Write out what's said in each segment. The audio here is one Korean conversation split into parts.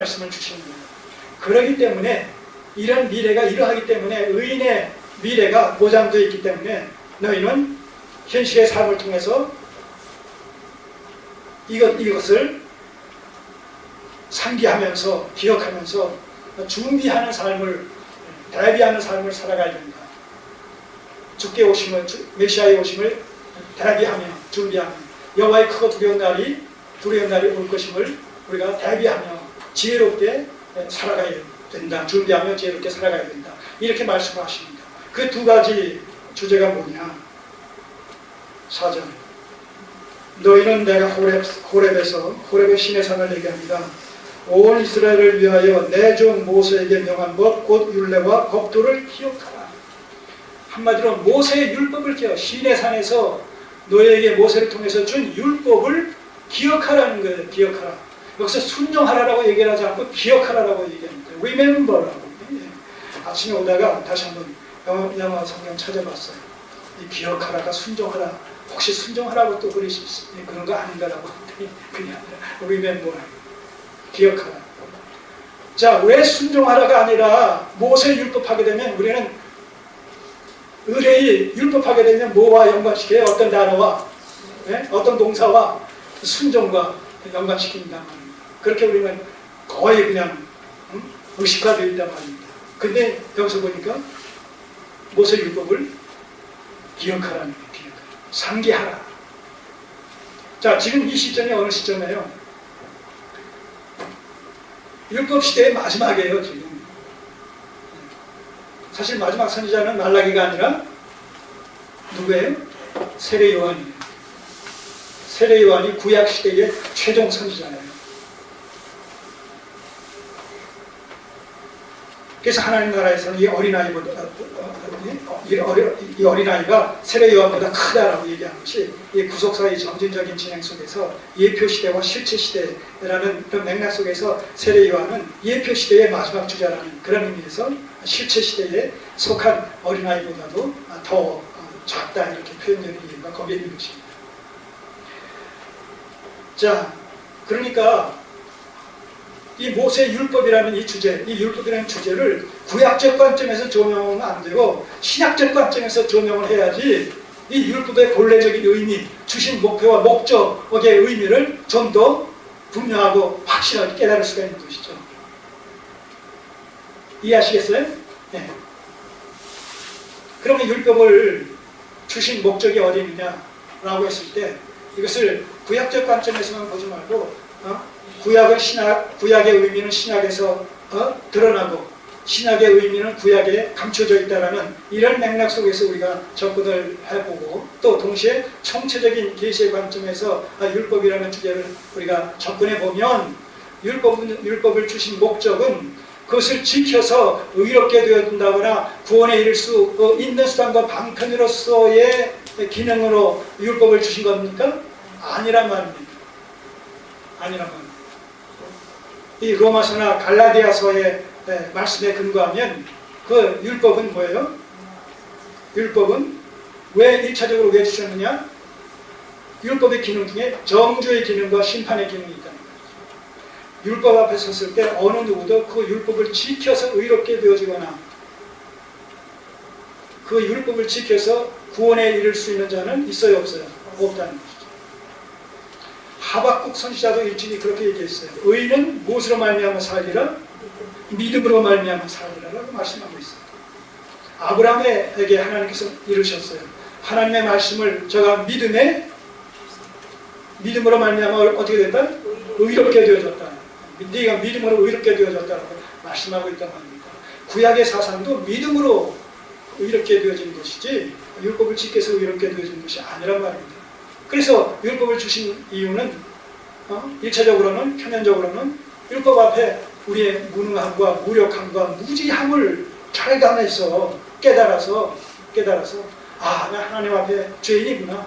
말씀을 주시는 거예요. 그러기 때문에 이런 미래가 이러하기 때문에 의인의 미래가 보장되어 있기 때문에 너희는 현실의 삶을 통해서 이것, 이것을 상기하면서 기억하면서 준비하는 삶을 대비하는 삶을 살아가야 됩니다. 주께 오심을 주- 메시아의 오심을 대비하며 준비하며 여호와의 크고 두려운 날이 두려운 날이 올 것임을 우리가 대비하며 지혜롭게 살아가야 된다. 준비하며 지혜롭게 살아가야 된다. 이렇게 말씀하십니다. 그 두 가지 주제가 뭐냐? 사절. 너희는 내가 호렙, 호렙에서 호렙의 신의 산을 얘기합니다. 온 이스라엘을 위하여 내 종 모세에게 명한 법, 곧 율례와 법도를 기억하라. 한마디로 모세의 율법을 기억, 신의 산에서 너희에게 모세를 통해서 준 율법을 기억하라는 거예요. 기억하라. 여기서 순종하라라고 얘기를 하지 않고 기억하라라고 얘기합니다. Remember라고. 예. 아침에 오다가 다시 한번 영어, 성경 찾아봤어요. 이 기억하라가 순종하라. 혹시 순종하라고 또 그러시, 예, 그런 거 아닌가라고 아니라 Remember. 기억하라. 자, 왜 순종하라가 아니라 모세 율법하게 되면 우리는 의뢰이 율법하게 되면 뭐와 연관시켜요? 어떤 단어와 예? 어떤 동사와 순종과 연관시킨단 말입니다. 그렇게 우리는 거의 그냥 음? 의식화되어 있단 말입니다. 근데 여기서 보니까 모세 율법을 기억하라는 거예요. 기억하라. 상기하라. 자, 지금 이 시점이 어느 시점이에요? 율법 시대의 마지막이에요, 지금. 사실 마지막 선지자는 말라기가 아니라 누구예요? 세례 요한이에요. 세례 요한이 구약 시대의 최종 선지자예요. 그래서 하나님 나라에서는 이 어린아이보다 어, 어, 이, 어리, 이 어린아이가 세례 요한보다 크다라고 얘기한 것이 이 구속사의 점진적인 진행 속에서 예표 시대와 실체 시대라는 그런 맥락 속에서 세례 요한은 예표 시대의 마지막 주자라는 그런 의미에서 실체 시대에 속한 어린아이보다도 더 어, 작다 이렇게 표현되는 이유가 거기에 있는 것입니다. 자, 그러니까 이 모세 율법이라는 이 주제, 이 율법이라는 주제를 구약적 관점에서 조명하면 안 되고 신약적 관점에서 조명을 해야지 이 율법의 본래적인 의미, 주신 목표와 목적의 의미를 좀 더 분명하고 확실하게 깨달을 수가 있는 것이죠. 이해하시겠어요? 네. 그러면 율법을 주신 목적이 어디 있느냐라고 했을 때 이것을 구약적 관점에서만 보지 말고 어? 구약은 신약, 구약의 의미는 신약에서 어? 드러나고 신약의 의미는 구약에 감춰져 있다라는 이런 맥락 속에서 우리가 접근을 해보고 또 동시에 총체적인 계시의 관점에서 아, 율법이라는 주제를 우리가 접근해 보면 율법은 율법을 주신 목적은 그것을 지켜서 의롭게 되어준다거나 구원에 이를 수 어, 있는 수단과 방편으로서의 기능으로 율법을 주신 겁니까? 아니란 말입니다. 아니란 말입니다. 이 로마서나 갈라디아서의 예, 말씀에 근거하면 그 율법은 뭐예요? 율법은 왜 1차적으로 왜 주셨느냐? 율법의 기능 중에 정주의 기능과 심판의 기능이 거죠. 율법 앞에 섰을 때 어느 누구도 그 율법을 지켜서 의롭게 되어지거나 그 율법을 지켜서 구원에 이를 수 있는 자는 있어요 없어요? 없다는 것이죠. 하박국 선지자도 일찍이 그렇게 얘기했어요. 의인은 무엇으로 말미암아 살리라? 믿음으로 말미암아 살리라라고 말씀하고 있어요. 아브라함에게 하나님께서 이르셨어요. 하나님의 말씀을 저가 믿음에 믿음으로 말미암아 어떻게 됐다? 의롭게 되어졌다. 네가 믿음으로 의롭게 되어졌다라고 말씀하고 있단 말입니다. 구약의 사상도 믿음으로 의롭게 되어진 것이지 율법을 지켜서 의롭게 되어진 것이 아니란 말입니다. 그래서 율법을 주신 이유는 어? 1차적으로는 표면적으로는 율법 앞에 우리의 무능함과 무력함과 무지함을 절감해서 깨달아서 깨달아서 아, 나 하나님 앞에 죄인이구나.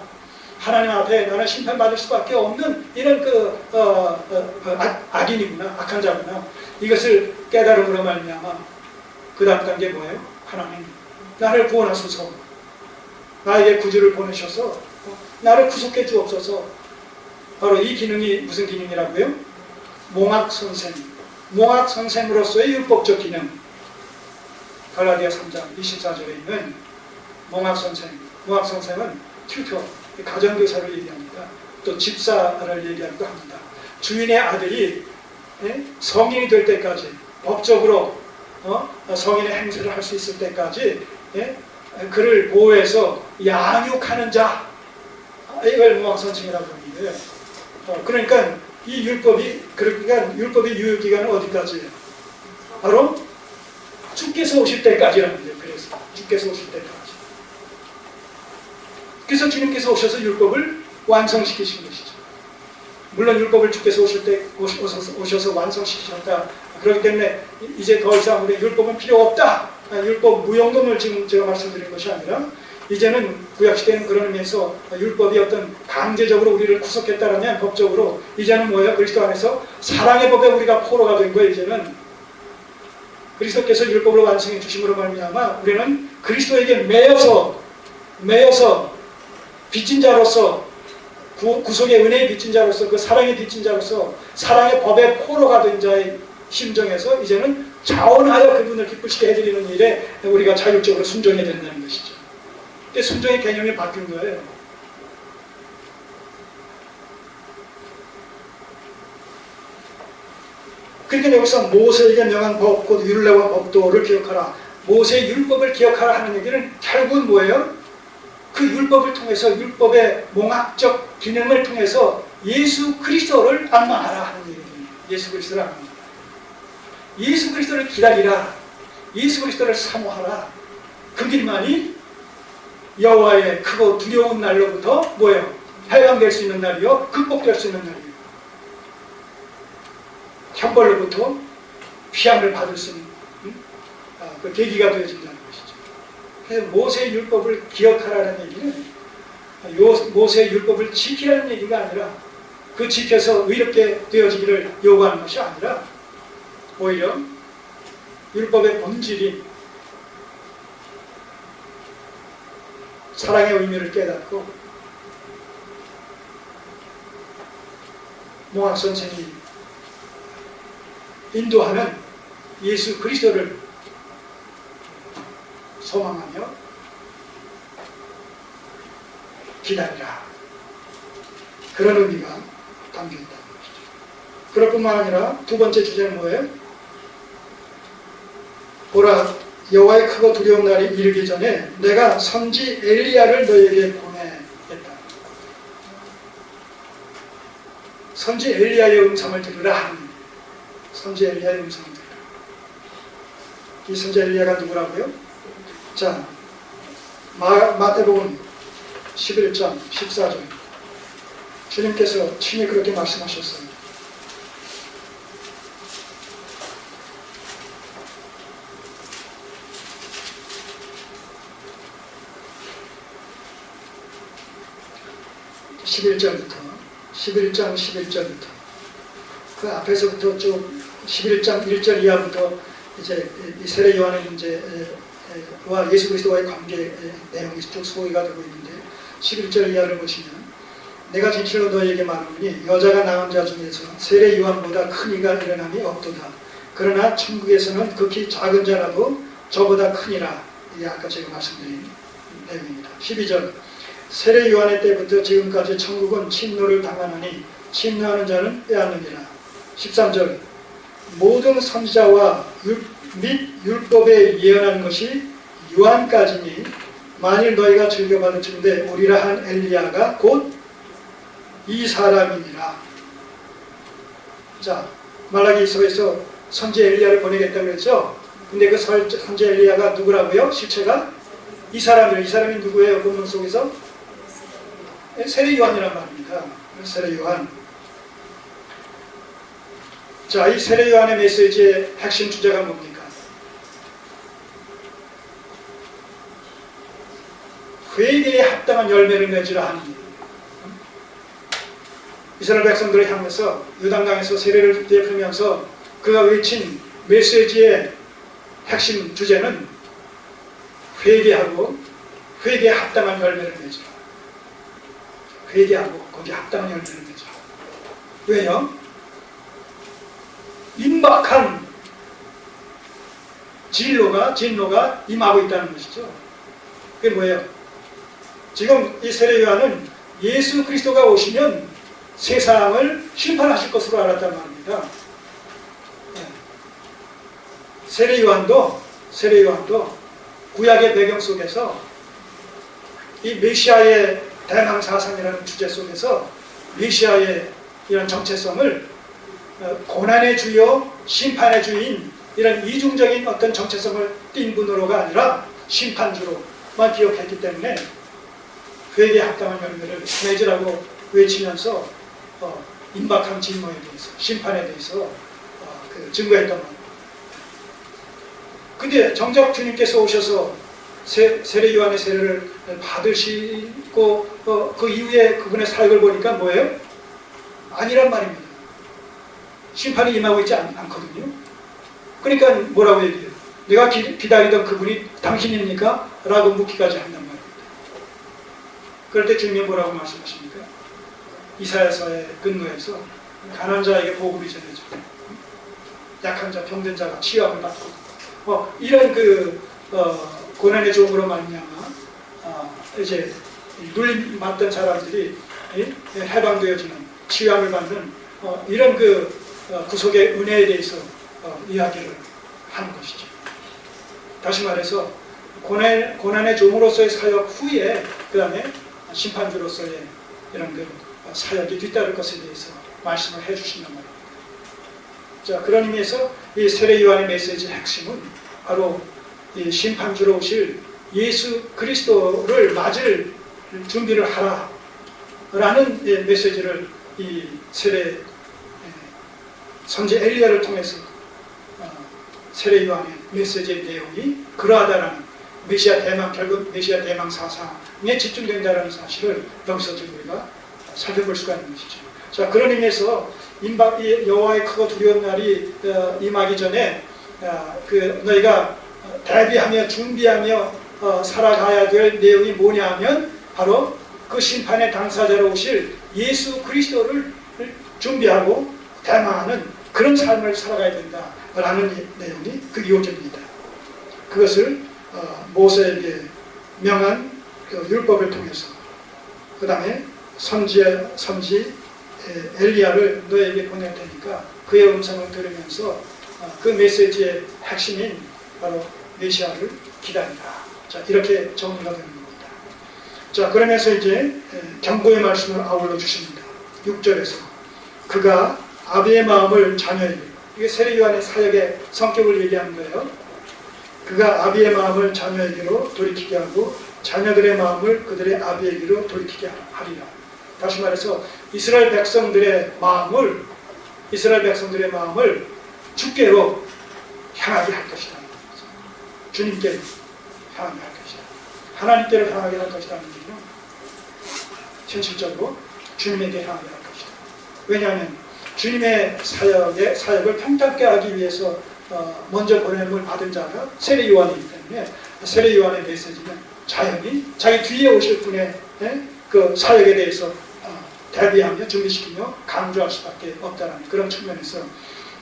하나님 앞에 나는 심판받을 수밖에 없는 이런 그 어, 어, 어, 악, 악인이구나, 악한 자구나. 이것을 깨달음으로 말미암아 그 다음 단계 뭐예요? 하나님 나를 구원하소서. 나에게 구주를 보내셔서 어, 나를 구속해 주옵소서. 바로 이 기능이 무슨 기능이라고요? 몽학 선생, 몽학 선생으로서의 율법적 기능 갈라디아 3장 24절에 있는 몽학 선생 몽학 선생은 튜터 가정교사를 얘기합니다. 또 집사를 얘기하기도 합니다. 주인의 아들이 예? 성인이 될 때까지 법적으로 어? 성인의 행세를 할 수 있을 때까지 예? 그를 보호해서 양육하는 자 이걸 몽학 선생이라고 하는데 어, 그러니까 이 율법이 그러니까 율법의 유효 기간은 어디까지예요? 바로 주께서 오실 때까지라는 거예요. 그래서 주께서 오실 때까지. 그래서 주님께서 오셔서 율법을 완성시키신 것이죠. 물론 율법을 주께서 오실 때 오셔서, 오셔서 완성시키셨다. 그렇기 때문에 이제 더 이상 우리 율법은 필요 없다. 아, 율법 무용론을 지금 제가 말씀드린 것이 아니라 이제는 구약 시대는 그런 의미에서 율법이 어떤 강제적으로 우리를 구속했다라면 법적으로 이제는 뭐예요? 그리스도 안에서 사랑의 법에 우리가 포로가 된 거예요. 이제는 그리스도께서 율법으로 완성해 주심으로 말미암아 우리는 그리스도에게 매여서 매여서 빚진 자로서 구, 구속의 은혜의 빚진 자로서 그 사랑의 빚진 자로서 사랑의 법의 포로가 된 자의 심정에서 이제는 자원하여 그분을 기쁘시게 해드리는 일에 우리가 자율적으로 순종해야 된다는 것이죠. 근데 순종의 개념이 바뀐 거예요. 그러니까 여기서 모세에게 명한 법, 곧 율례와 법도를 기억하라. 모세의 율법을 기억하라 하는 얘기는 결국은 뭐예요? 그 율법을 통해서 율법의 몽학적 기능을 통해서 예수 그리스도를 안망하라 하는 얘기입니다. 예수 그리스도를 안망하라. 예수 그리스도를 기다리라. 예수 그리스도를 사모하라. 그 길만이 여호와의 크고 두려운 날로부터 뭐예요? 해방될 수 있는 날이요. 극복될 수 있는 날이요. 형벌로부터 피함을 받을 수 있는 음? 아, 그 계기가 되어진다는 것이죠. 그래서 모세의 율법을 기억하라는 얘기는 요, 모세의 율법을 지키라는 얘기가 아니라 그 지켜서 의롭게 되어지기를 요구하는 것이 아니라 오히려 율법의 본질이 사랑의 의미를 깨닫고 몽학 선생이 인도하는 예수 그리스도를 소망하며 기다리라. 그런 의미가 담겨 것이죠. 그럴 뿐만 아니라 두 번째 주제는 뭐예요? 보라, 여호와의 크고 두려운 날이 이르기 전에 내가 선지 엘리야를 너에게 보내겠다. 선지 엘리야의 음성을 들으라 선지 엘리야의 음성을 들으라. 이 선지 엘리야가 누구라고요? 자, 마, 마태복음 11장 14절 주님께서 친히 그렇게 말씀하셨어요. (11절부터) (11장 11절부터) 그 앞에서부터 쭉 11장 1절 이하부터 이제 이 세례 요한의 이제 와 예수 그리스도와의 관계 내용이 쭉 소개가 되고 있는데 11절 이하를 보시면 내가 진실로 너에게 말하노니 여자가 낳은 자 중에서 세례 요한보다 큰 이가 일어남이 없도다. 그러나 천국에서는 극히 작은 자라도 저보다 크니라. 이게 아까 제가 말씀드린 내용입니다. 12절 세례 요한의 때부터 지금까지 천국은 침노를 당하느니 침노하는 자는 빼앗느니라. 13절 모든 선지자와 율, 및 율법에 예언한 것이 요한까지니 만일 너희가 즐겨받을 즈음에 오리라 한 엘리야가 곧 이 사람이니라. 자 말라기서에서 선지 엘리야를 보내겠다고 했죠. 근데 그 설- 선지 엘리야가 누구라고요? 실체가 이 사람이에요. 이 사람이 누구예요? 본문 속에서 세례 요한이란 말입니다. 세례 요한. 자, 이 세례 요한의 메시지의 핵심 주제가 뭡니까? 회개에 합당한 열매를 맺으라 하는 일. 이스라엘 백성들을 향해서 유당강에서 세례를 베푸면서 그가 외친 메시지의 핵심 주제는 회개하고 회개에 합당한 열매를 맺으라. 회개하고 거기에 합당한 열매를 맺으라. 왜요? 임박한 진로가 진로가 임하고 있다는 것이죠. 그게 뭐예요? 지금 이 세례 요한은 예수 그리스도가 오시면 세상을 심판하실 것으로 알았단 말입니다. 네. 세례 요한도 세례 요한도 구약의 배경 속에서 이 메시아의 대망 사상이라는 주제 속에서 메시아의 이런 정체성을 어, 고난의 주요 심판의 주인 이런 이중적인 어떤 정체성을 띈 분으로가 아니라 심판주로만 기억했기 때문에 회개에 합당한 열매를 맺으라고 외치면서 어, 임박한 진모에 대해서 심판에 대해서 어, 그 증거했던 겁니다. 근데 정작 주님께서 오셔서 세, 세례 요한의 세례를 받으시고 어, 그 이후에 그분의 사역을 보니까 뭐예요? 아니란 말입니다. 심판이 임하고 있지 않, 않거든요. 그러니까 뭐라고 얘기해요? 내가 기, 기다리던 그분이 당신입니까? 라고 묻기까지 한단 말입니다. 그럴 때 주님이 뭐라고 말씀하십니까? 이사야서의 근거에서 가난한 자에게 복음이 전해져 약한 자, 병든 자가 치유함을 받고 뭐 이런 그 어, 고난의 종으로 말미암아 어, 이제 눌림 받던 사람들이 이, 해방되어지는 치유함을 받는 어, 이런 그 어, 구속의 은혜에 대해서 어, 이야기를 하는 것이죠. 다시 말해서 고난, 고난의 종으로서의 사역 후에 그 다음에 심판주로서의 이런 그 사역이 뒤따를 것에 대해서 말씀을 해주신단 말입니다. 자 그런 의미에서 이 세례 요한의 메시지의 핵심은 바로 이 심판주로 오실 예수 그리스도를 맞을 준비를 하라 라는 예, 메시지를 이 세례 예, 선지 엘리야를 통해서 어, 세례 요한의 메시지의 내용이 그러하다라는 메시아 대망 결국 메시아 대망 사상에 집중된다라는 사실을 여기서 우리가 살펴볼 수가 있는 것이죠. 자 그런 의미에서 임박 이 여호와의 크고 두려운 날이 어, 임하기 전에 어, 그 너희가 대비하며 준비하며 어, 살아가야 될 내용이 뭐냐 하면 바로 그 심판의 당사자로 오실 예수 그리스도를 준비하고 대망하는 그런 삶을 살아가야 된다라는 내용이 그 요점입니다. 그것을 어, 모세에게 명한 그 율법을 통해서 그 다음에 선지 선지 에, 엘리야를 너에게 보낼 테니까 그의 음성을 들으면서 어, 그 메시지의 핵심인 바로 메시아를 기다리라. 자 이렇게 정리가 되는 겁니다. 자 그러면서 이제 에, 경고의 말씀을 아울러 주십니다. 6절에서 그가 아비의 마음을 자녀에게 이게 세례 요한의 사역의 성격을 얘기하는 거예요. 그가 아비의 마음을 자녀에게로 돌이키게 하고 자녀들의 마음을 그들의 아비에게로 돌이키게 하리라. 다시 말해서 이스라엘 백성들의 마음을 이스라엘 백성들의 마음을 주께로 향하게 할 것이다. 주님께로 향하게 할 것이다. 하나님께로 향하게 할 것이라는 얘기는 현실적으로 주님에게 향하게 할 것이다. 왜냐하면 주님의 사역의 사역을 평탄케 하기 위해서 어, 먼저 보냄을 받은 자가 세례 요한이기 때문에 세례 요한의 메시지는 자연히 자기 뒤에 오실 분의 예, 그 사역에 대해서 어, 대비하며 준비시키며 강조할 수밖에 없다는 그런 측면에서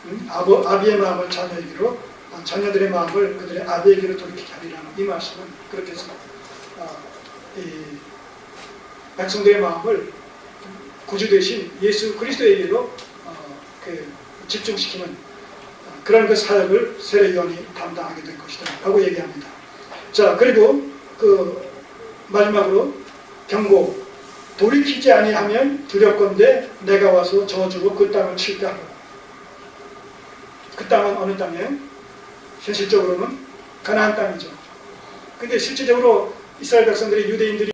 음, 아비의 마음을 자녀에게로 어, 자녀들의 마음을 그들의 아비에게로 돌이키게 하리라는 이 말씀은 그렇게 해서 어, 이 백성들의 마음을 구주 대신 예수 그리스도에게로 어, 그 집중시키는 어, 그런 그 사역을 세례요한이 담당하게 될 것이다 라고 얘기합니다. 자 그리고 그 마지막으로 경고 돌이키지 아니하면 두렵건대 내가 와서 저주고 그 땅을 칠까. 그 땅은 어느 땅이에요? 현실적으로는 가나안 땅이죠. 근데 실질적으로 이스라엘 백성들이 유대인들이